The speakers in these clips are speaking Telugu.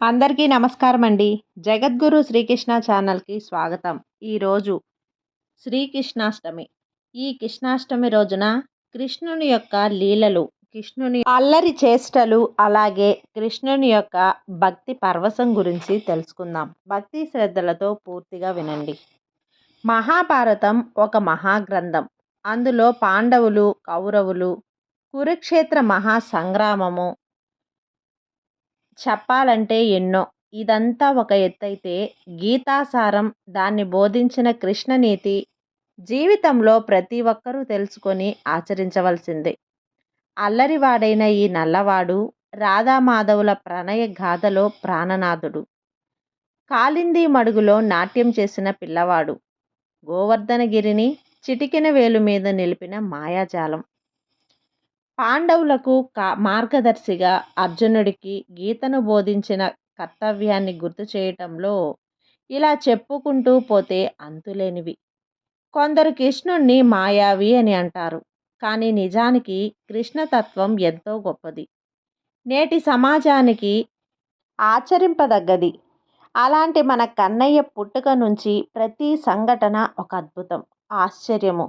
అందరికీ నమస్కారం అండి జగద్గురు శ్రీకృష్ణ ఛానల్కి స్వాగతం. ఈరోజు శ్రీకృష్ణాష్టమి. ఈ కృష్ణాష్టమి రోజున కృష్ణుని యొక్క లీలలు కృష్ణుని అల్లరి చేష్టలు అలాగే కృష్ణుని యొక్క భక్తి పర్వసం గురించి తెలుసుకుందాం. భక్తి శ్రద్ధలతో పూర్తిగా వినండి. మహాభారతం ఒక మహాగ్రంథం. అందులో పాండవులు కౌరవులు కురుక్షేత్ర మహాసంగ్రామము చెప్పాలంటే ఎన్నో. ఇదంతా ఒక ఎత్తైతే గీతాసారం దాన్ని బోధించిన కృష్ణనీతి జీవితంలో ప్రతి ఒక్కరూ తెలుసుకొని ఆచరించవలసిందే. అల్లరివాడైన ఈ నల్లవాడు రాధామాధవుల ప్రణయ గాథలో ప్రాణనాథుడు. కాలింది మడుగులో నాట్యం చేసిన పిల్లవాడు. గోవర్ధనగిరిని చిటికిన వేలు మీద నిలిపిన మాయాజాలం. పాండవులకు కా మార్గదర్శిగా అర్జునుడికి గీతను బోధించిన కర్తవ్యాన్ని గుర్తు చేయటంలో ఇలా చెప్పుకుంటూ పోతే అంతులేనివి. కొందరు కృష్ణుణ్ణి మాయావి అని అంటారు కానీ నిజానికి కృష్ణతత్వం ఎంతో గొప్పది. నేటి సమాజానికి ఆచరింపదగ్గది. అలాంటి మన కన్నయ్య పుట్టుక నుంచి ప్రతి సంఘటన ఒక అద్భుతం ఆశ్చర్యము.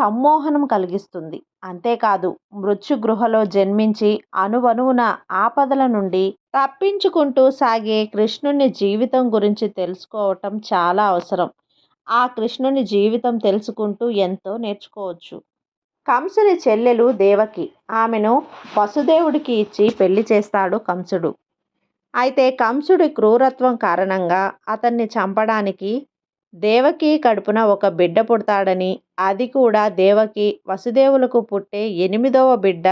సమ్మోహనం కలిగిస్తుంది. అంతేకాదు మృత్యుగృహలో జన్మించి అనువనువున ఆపదల నుండి తప్పించుకుంటూ సాగే కృష్ణుని జీవితం గురించి తెలుసుకోవటం చాలా అవసరం. ఆ కృష్ణుని జీవితం తెలుసుకుంటూ ఎంతో నేర్చుకోవచ్చు. కంసుని చెల్లెలు దేవకి. ఆమెను వసుదేవుడికి ఇచ్చి పెళ్ళి చేస్తాడు కంసుడు. అయితే కంసుడి క్రూరత్వం కారణంగా అతన్ని చంపడానికి దేవకి కడుపున ఒక బిడ్డ పుడతాడని అది కూడా దేవకి వసుదేవులకు పుట్టే ఎనిమిదవ బిడ్డ.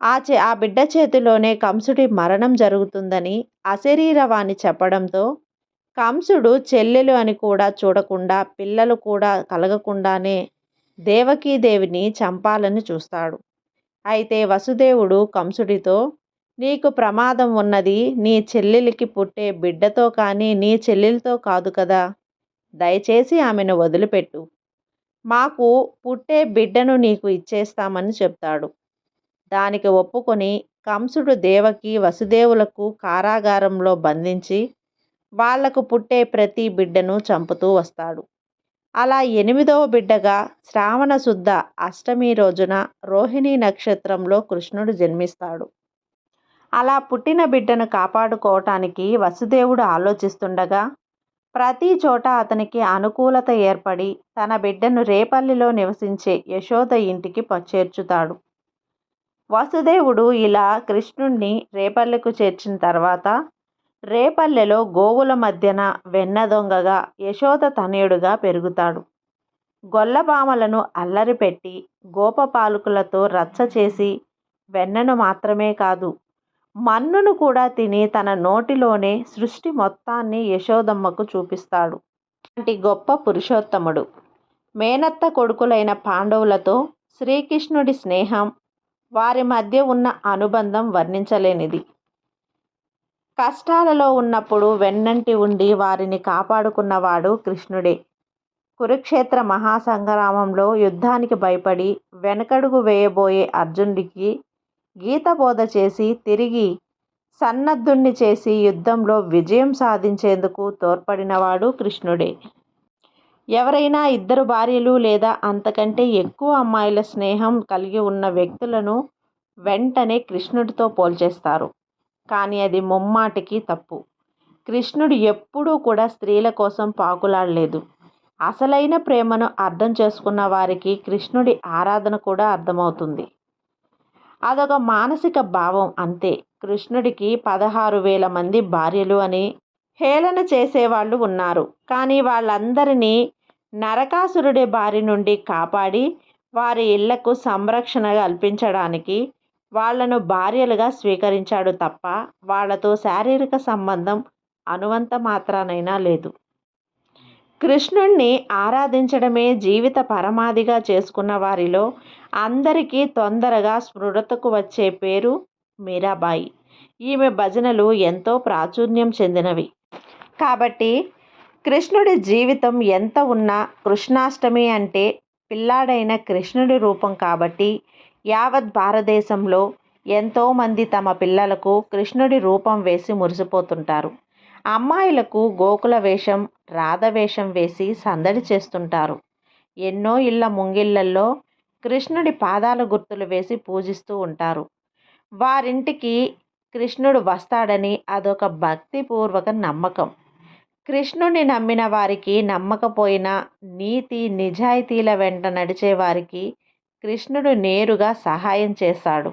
ఆ చే ఆ బిడ్డ చేతిలోనే కంసుడి మరణం జరుగుతుందని అశరీరవాణి చెప్పడంతో కంసుడు చెల్లెలు అని కూడా చూడకుండా పిల్లలు కూడా కలగకుండానే దేవకీదేవిని చంపాలని చూస్తాడు. అయితే వసుదేవుడు కంసుడితో నీకు ప్రమాదం ఉన్నది నీ చెల్లెలికి పుట్టే బిడ్డతో కానీ నీ చెల్లెలతో కాదు కదా. దయచేసి ఆమెను వదిలిపెట్టు. మాకు పుట్టే బిడ్డను నీకు ఇచ్చేస్తామని చెప్తాడు. దానికి ఒప్పుకొని కంసుడు దేవకి వసుదేవులకు కారాగారంలో బంధించి వాళ్ళకు పుట్టే ప్రతి బిడ్డను చంపుతూ వస్తాడు. అలా ఎనిమిదవ బిడ్డగా శ్రావణ శుద్ధ అష్టమి రోజున రోహిణి నక్షత్రంలో కృష్ణుడు జన్మిస్తాడు. అలా పుట్టిన బిడ్డను కాపాడుకోవటానికి వసుదేవుడు ఆలోచిస్తుండగా ప్రతి చోట అతనికి అనుకూలత ఏర్పడి తన బిడ్డను రేపల్లిలో నివసించే యశోద ఇంటికి చేర్చుతాడు. వసుదేవుడు ఇలా కృష్ణుణ్ణి రేపల్లెకు చేర్చిన తర్వాత రేపల్లెలో గోవుల మధ్యన వెన్న దొంగగా యశోద తనయుడుగా పెరుగుతాడు. గొల్లబామలను అల్లరిపెట్టి గోపపాలకులతో రచ్చ చేసి వెన్నను మాత్రమే కాదు మన్నును కూడా తిని తన నోటిలోనే సృష్టి మొత్తాన్ని యశోదమ్మకు చూపిస్తాడు. అలాంటి గొప్ప పురుషోత్తముడు. మేనత్త కొడుకులైన పాండవులతో శ్రీకృష్ణుడి స్నేహం వారి మధ్య ఉన్న అనుబంధం వర్ణించలేనిది. కష్టాలలో ఉన్నప్పుడు వెన్నంటి ఉండి వారిని కాపాడుకున్నవాడు కృష్ణుడే. కురుక్షేత్ర మహాసంగ్రామంలో యుద్ధానికి భయపడి వెనకడుగు వేయబోయే అర్జునుడికి గీత బోధ చేసి తిరిగి సన్నద్ధుణ్ణి చేసి యుద్ధంలో విజయం సాధించేందుకు తోడ్పడినవాడు కృష్ణుడే. ఎవరైనా ఇద్దరు భార్యలు లేదా అంతకంటే ఎక్కువ అమ్మాయిల స్నేహం కలిగి ఉన్న వ్యక్తులను వెంటనే కృష్ణుడితో పోల్చేస్తారు. కానీ అది ముమ్మాటికి తప్పు. కృష్ణుడు ఎప్పుడూ కూడా స్త్రీల కోసం పాకులాడలేదు. అసలైన ప్రేమను అర్థం చేసుకున్న వారికి కృష్ణుడి ఆరాధన కూడా అర్థమవుతుంది. అదొక మానసిక భావం అంతే. కృష్ణుడికి పదహారు వేల మంది భార్యలు అని హేళన చేసేవాళ్ళు ఉన్నారు. కానీ వాళ్ళందరినీ నరకాసురుడి బారి నుండి కాపాడి వారి ఇళ్ళకు సంరక్షణ కల్పించడానికి వాళ్ళను భార్యలుగా స్వీకరించాడు తప్ప వాళ్ళతో శారీరక సంబంధం అనువంత మాత్రానైనా లేదు. కృష్ణుణ్ణి ఆరాధించడమే జీవిత పరమాదిగా చేసుకున్న వారిలో అందరికీ తొందరగా స్మృతకు వచ్చే పేరు మీరాబాయి. ఈమె భజనలు ఎంతో ప్రాచుర్యం చెందినవి. కాబట్టి కృష్ణుడి జీవితం ఎంత ఉన్నా కృష్ణాష్టమి అంటే పిల్లాడైన కృష్ణుడి రూపం కాబట్టి యావత్ భారతదేశంలో ఎంతోమంది తమ పిల్లలకు కృష్ణుడి రూపం వేసి మురిసిపోతుంటారు. అమ్మాయిలకు గోకుల వేషం రాధ వేషం వేసి సందడి చేస్తుంటారు. ఎన్నో ఇళ్ళ ముంగిళ్ళల్లో కృష్ణుడి పాదాల గుర్తులు వేసి పూజిస్తూ ఉంటారు. వారింటికి కృష్ణుడు వస్తాడని అదొక భక్తిపూర్వక నమ్మకం. కృష్ణుడిని నమ్మిన వారికి నమ్మకపోయినా నీతి నిజాయితీల వెంట నడిచే వారికి కృష్ణుడు నేరుగా సహాయం చేస్తాడు.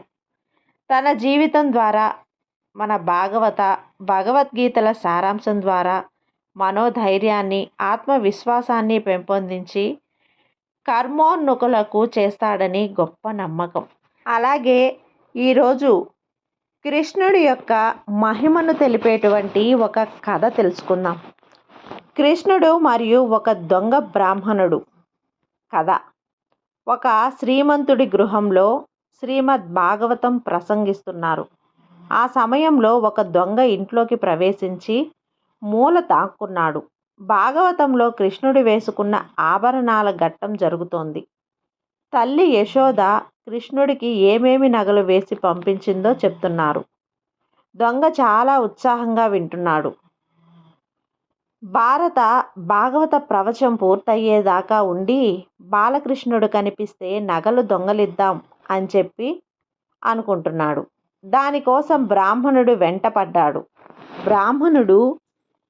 తన జీవితం ద్వారా మన భాగవత భగవద్గీతల సారాంశం ద్వారా మనోధైర్యాన్ని ఆత్మవిశ్వాసాన్ని పెంపొందించి కర్మోన్ముఖులకు చేస్తాడని గొప్ప నమ్మకం. అలాగే ఈరోజు కృష్ణుడి యొక్క మహిమను తెలిపేటువంటి ఒక కథ తెలుసుకుందాం. కృష్ణుడు మరియు ఒక దొంగ బ్రాహ్మణుడు కథ. ఒక శ్రీమంతుడి గృహంలో శ్రీమద్ భాగవతం ప్రసంగిస్తున్నారు. ఆ సమయంలో ఒక దొంగ ఇంట్లోకి ప్రవేశించి మూల తాక్కున్నాడు భాగవతంలో కృష్ణుడు వేసుకున్న ఆభరణాల ఘట్టం జరుగుతోంది. తల్లి యశోద కృష్ణుడికి ఏమేమి నగలు వేసి పంపించిందో చెప్తున్నారు. దొంగ చాలా ఉత్సాహంగా వింటున్నాడు. భారత భాగవత ప్రవచం పూర్తయ్యేదాకా ఉండి బాలకృష్ణుడు కనిపిస్తే నగలు దొంగలిద్దాం అని చెప్పి అనుకుంటున్నాడు. దానికోసం బ్రాహ్మణుడు వెంటపడ్డాడు. బ్రాహ్మణుడు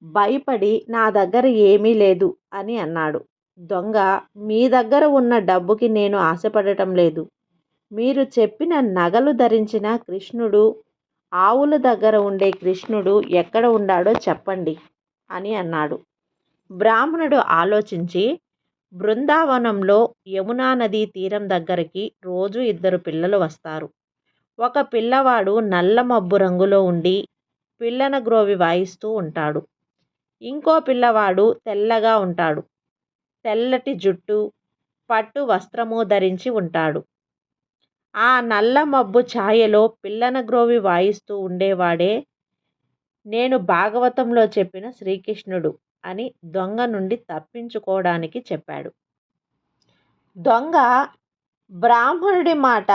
భయపడి నా దగ్గర ఏమీ లేదు అని అన్నాడు. దొంగ మీ దగ్గర ఉన్న డబ్బుకి నేను ఆశపడటం లేదు. మీరు చెప్పిన నగలు ధరించిన కృష్ణుడు ఆవుల దగ్గర ఉండే కృష్ణుడు ఎక్కడ ఉన్నాడో చెప్పండి అని అన్నాడు. బ్రాహ్మణుడు ఆలోచించి బృందావనంలో యమునా నదీ తీరం దగ్గరికి రోజు ఇద్దరు పిల్లలు వస్తారు. ఒక పిల్లవాడు నల్ల మబ్బు రంగులో ఉండి పిల్లన గ్రోవి వాయిస్తూ ఉంటాడు. ఇంకో పిల్లవాడు తెల్లగా ఉంటాడు. తెల్లటి జుట్టు పట్టు వస్త్రము ధరించి ఉంటాడు. ఆ నల్ల మబ్బు ఛాయలో పిల్లన గ్రోవి వాయిస్తూ ఉండేవాడే నేను భాగవతంలో చెప్పిన శ్రీకృష్ణుడు అని దొంగ నుండి తప్పించుకోవడానికి చెప్పాడు. దొంగ బ్రాహ్మణుడి మాట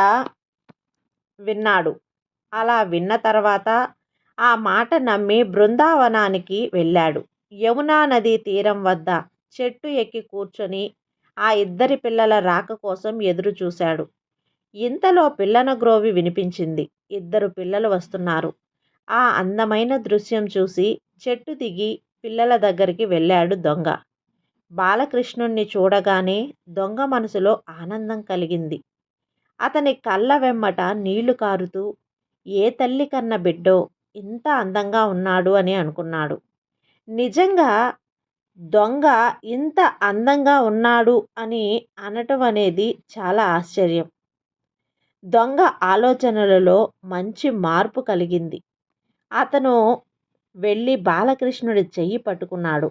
విన్నాడు. అలా విన్న తర్వాత ఆ మాట నమ్మి బృందావనానికి వెళ్ళాడు. యమునా నదీ తీరం వద్ద చెట్టు ఎక్కి కూర్చొని ఆ ఇద్దరి పిల్లల రాక కోసం ఎదురు చూశాడు. ఇంతలో పిల్లన గ్రోవి వినిపించింది. ఇద్దరు పిల్లలు వస్తున్నారు. ఆ అందమైన దృశ్యం చూసి చెట్టు దిగి పిల్లల దగ్గరికి వెళ్ళాడు దొంగ. బాలకృష్ణుణ్ణి చూడగానే దొంగ మనసులో ఆనందం కలిగింది. అతని కళ్ళ వెమ్మట నీళ్ళు కారుతూ ఏ తల్లి కన్న బిడ్డో ఇంత అందంగా ఉన్నాడు అని అనుకున్నాడు. నిజంగా దొంగ ఇంత అందంగా ఉన్నాడు అని అనటం అనేది చాలా ఆశ్చర్యం. దొంగ ఆలోచనలలో మంచి మార్పు కలిగింది. అతను వెళ్ళి బాలకృష్ణుడి చెయ్యి పట్టుకున్నాడు.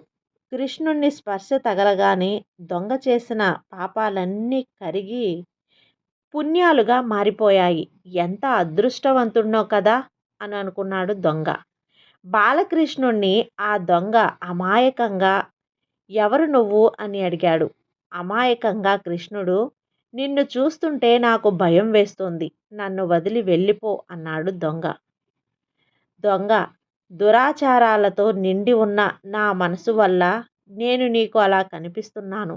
కృష్ణుణ్ణి స్పర్శ తగలగానే దొంగ చేసిన పాపాలన్నీ కరిగి పుణ్యాలుగా మారిపోయాయి. ఎంత అదృష్టవంతుడినో కదా అని అనుకున్నాడు దొంగ. బాలకృష్ణుణ్ణి ఆ దొంగ అమాయకంగా ఎవరు నువ్వు అని అడిగాడు. అమాయకంగా కృష్ణుడు నిన్ను చూస్తుంటే నాకు భయం వేస్తుంది నన్ను వదిలి వెళ్ళిపో అన్నాడు దొంగ. దొంగ దురాచారాలతో నిండి ఉన్న నా మనసు వల్ల నేను నీకు అలా కనిపిస్తున్నాను.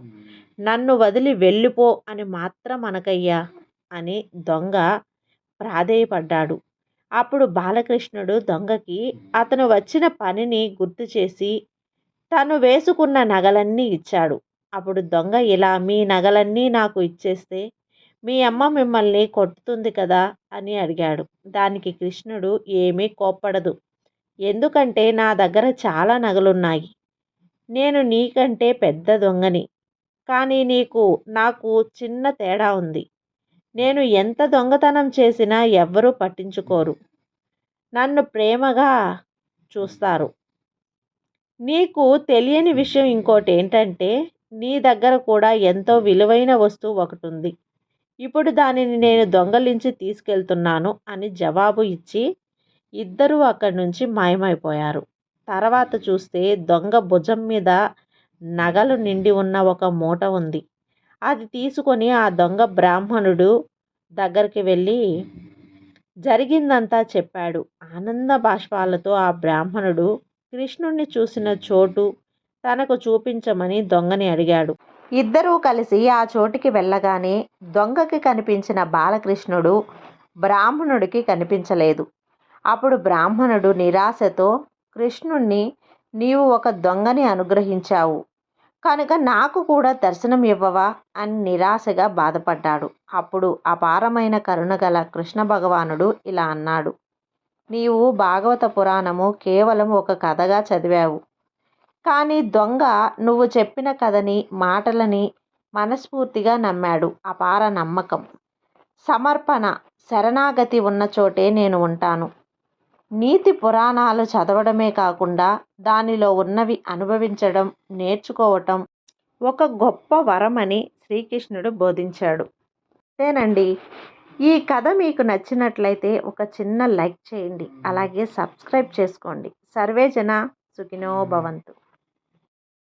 నన్ను వదిలి వెళ్ళిపో అని మాత్రం అనకయ్యా అని దొంగ ప్రాధేయపడ్డాడు. అప్పుడు బాలకృష్ణుడు దొంగకి అతను వచ్చిన పనిని గుర్తు చేసి తను వేసుకున్న నగలన్నీ ఇచ్చాడు. అప్పుడు దొంగ ఇలా మీ నగలన్నీ నాకు ఇచ్చేస్తే మీ అమ్మ మిమ్మల్ని కొట్టుతుంది కదా అని అడిగాడు. దానికి కృష్ణుడు ఏమీ కోప్పడదు. ఎందుకంటే నా దగ్గర చాలా నగలున్నాయి. నేను నీకంటే పెద్ద దొంగని. కానీ నీకు నాకు చిన్న తేడా ఉంది. నేను ఎంత దొంగతనం చేసినా ఎవ్వరూ పట్టించుకోరు. నన్ను ప్రేమగా చూస్తారు. నీకు తెలియని విషయం ఇంకోటి ఏంటంటే నీ దగ్గర కూడా ఎంతో విలువైన వస్తువు ఒకటి ఉంది ఇప్పుడు దానిని నేను దొంగలించి తీసుకెళ్తున్నాను అని జవాబు ఇచ్చి ఇద్దరూ అక్కడి నుంచి మాయమైపోయారు. తర్వాత చూస్తే దొంగ భుజం మీద నగలు నిండి ఉన్న ఒక మూట ఉంది. అది తీసుకొని ఆ దొంగ బ్రాహ్మణుడు దగ్గరికి వెళ్ళి జరిగిందంతా చెప్పాడు. ఆనంద బాష్పాలతో ఆ బ్రాహ్మణుడు కృష్ణుణ్ణి చూసిన చోటు తనకు చూపించమని దొంగని అడిగాడు. ఇద్దరూ కలిసి ఆ చోటికి వెళ్ళగానే దొంగకి కనిపించిన బాలకృష్ణుడు బ్రాహ్మణుడికి కనిపించలేదు. అప్పుడు బ్రాహ్మణుడు నిరాశతో కృష్ణుణ్ణి నీవు ఒక దొంగని అనుగ్రహించావు. కనుక నాకు కూడా దర్శనం ఇవ్వవా? అని నిరాశగా బాధపడ్డాడు. అప్పుడు అపారమైన కరుణ గల కృష్ణ భగవానుడు ఇలా అన్నాడు. నీవు భాగవత పురాణము కేవలం ఒక కథగా చదివావు. కానీ దొంగ నువ్వు చెప్పిన కథని మాటలని మనస్ఫూర్తిగా నమ్మాడు. అపార నమ్మకం. సమర్పణ శరణాగతి ఉన్న చోటే నేను ఉంటాను. నీతి పురాణాలు చదవడమే కాకుండా దానిలో ఉన్నవి అనుభవించడం నేర్చుకోవటం ఒక గొప్ప వరమని శ్రీకృష్ణుడు బోధించాడు. అంతేనండి ఈ కథ మీకు నచ్చినట్లయితే ఒక చిన్న లైక్ చేయండి. అలాగే సబ్స్క్రైబ్ చేసుకోండి. సర్వేజన సుఖినో భవంతు.